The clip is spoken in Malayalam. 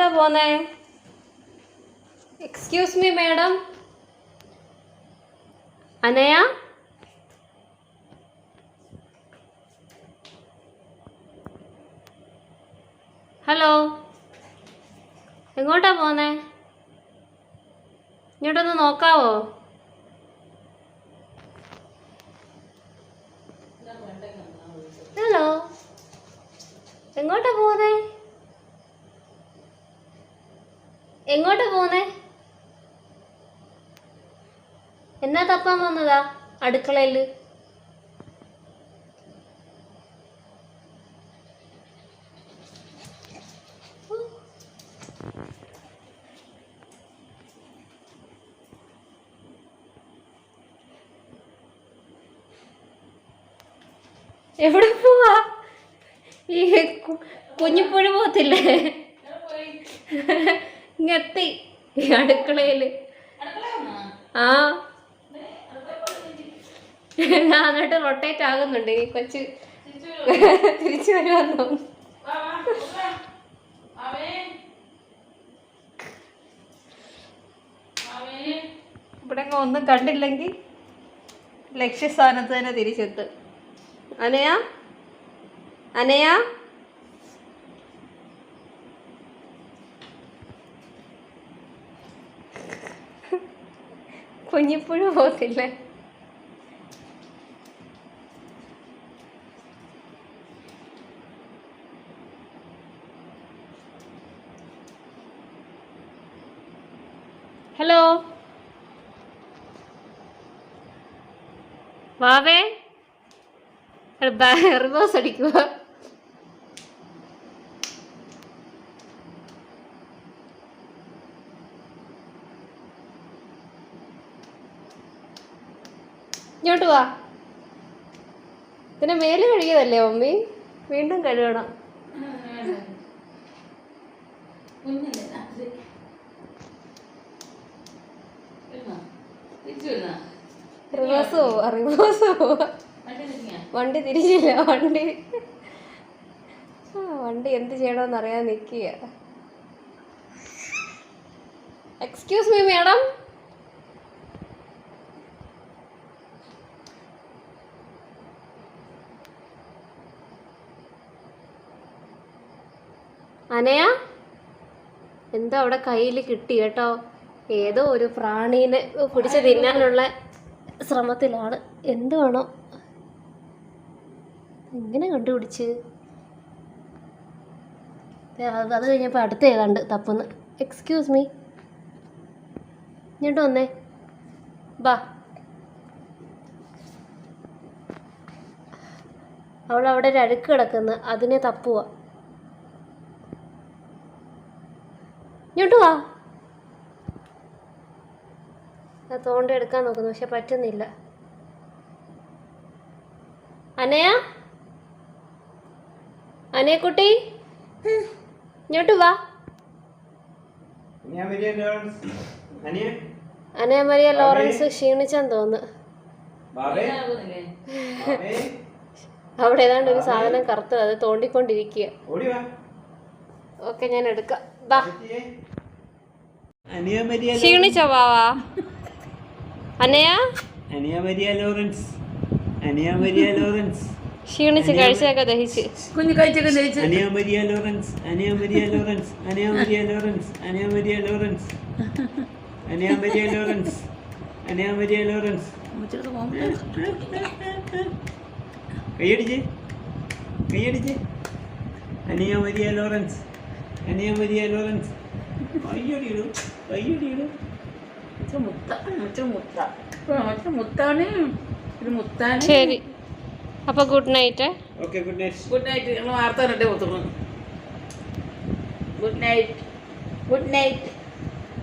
എങ്ങോട്ടാ പോന്നേ? Excuse me madam Anaya? Hello? എങ്ങോട്ടാ പോന്നേ? ഇങ്ങോട്ടൊന്ന് നോക്കാവോ? ഹലോ? എങ്ങോട്ടാ പോന്നേ? എങ്ങോട്ടാ പോന്നേ എന്നാ തപ്പാൻ വന്നതാ അടുക്കളയിൽ? എവിടെ പോവാ? ഈ കുഞ്ഞിപ്പോഴും പോത്തില്ലേ ഇങ്ങെത്തി അടുക്കളയിൽ. ആ. ഞാൻ എന്നിട്ട് റൊട്ടേറ്റ് ആകുന്നുണ്ട്. ഈ കൊച്ച് തിരിച്ചു വരുമെന്നു. ഇവിടെ ഒന്നും കണ്ടില്ലെങ്കിൽ ലക്ഷ്യസ്ഥാനത്ത് തന്നെ തിരിച്ചെത്തും. അനയാ? അനയ? കുഞ്ഞിപ്പുഴ പോകത്തില്ലേ. ഹലോ? വാവേ? റിവേഴ്സ് അടിക്കുക ഇങ്ങോട്ട് വാ. പിന്നെ മേൽ കഴുകിയതല്ലേ മമ്മി? വീണ്ടും കഴുകണം. റിവേഴ്സ് പോവാ റിവേഴ്സ് പോവാ. വണ്ടി തിരിച്ചില്ല വണ്ടി ആ വണ്ടി എന്ത് ചെയ്യണമെന്ന് അറിയാൻ നിൽക്കുക എക്സ്ക്യൂസ് മീ മാഡം അനയ? എന്തോ അവിടെ കയ്യിൽ കിട്ടി കേട്ടോ. ഏതോ ഒരു പ്രാണീനെ പിടിച്ച് തിന്നാനുള്ള ശ്രമത്തിലാണ്. എന്ത് വേണം? എങ്ങനെ കണ്ടുപിടിച്ച്? അത് അത് കഴിഞ്ഞപ്പോൾ അടുത്ത ഏതാണ്ട് തപ്പുന്ന്. എക്സ്ക്യൂസ് മീ ഇങ്ങോട്ട് വന്നേ. ബാ. അവൾ അവിടെ ഒരു അഴുക്ക് കിടക്കുന്നു. അതിനെ തപ്പുക ഇങ്ങോട്ട് വാ. ഞാൻ തോണ്ട എടുക്കാൻ നോക്കുന്നു പക്ഷെ പറ്റുന്നില്ല. അനയ? അനയക്കുട്ടി? ഇങ്ങോട്ട് വാ. അനിയ മരിയ ലോറൻസ്. അനിയ? അനയ മരിയ ലോറൻസ് ക്ഷീണിച്ചെന്ന് തോന്നുന്നു. അവിടെ ഏതാണ്ട് ഒരു സാധനം കറുത്തത് അത് തോണ്ടിക്കൊണ്ടിരിക്കുക. ഓടി വാ. ഓക്കെ ഞാൻ എടുക്കാം. ക്ഷീണിച്ചോ ബാവാ Anaya? Aniya Maria Lawrence? Aniya Maria Lawrence? ക്ഷീണിച്ച് കഴിച്ചൊക്കെ ദഹിച്ച്. കുഞ്ഞു കഴിച്ചൊക്കെ ദഹിച്ച്. Aniya Maria Lawrence? Aniya Maria Lawrence? Aniya Maria Lawrence? Aniya Maria Lawrence? Aniya Maria Lawrence? Aniya Maria Lawrence? കൈയടിച്ച്. കൈയടിച്ച്. Aniya Maria Lawrence? Aniya Maria Lawrence കയ്യടിയിടും ശരി. അപ്പൊ good night okay good night good night ഞങ്ങൾ വാർത്ത കണ്ടേ പോത്തുള്ളൂ ഗുഡ് നൈറ്റ് ഗുഡ് നൈറ്റ്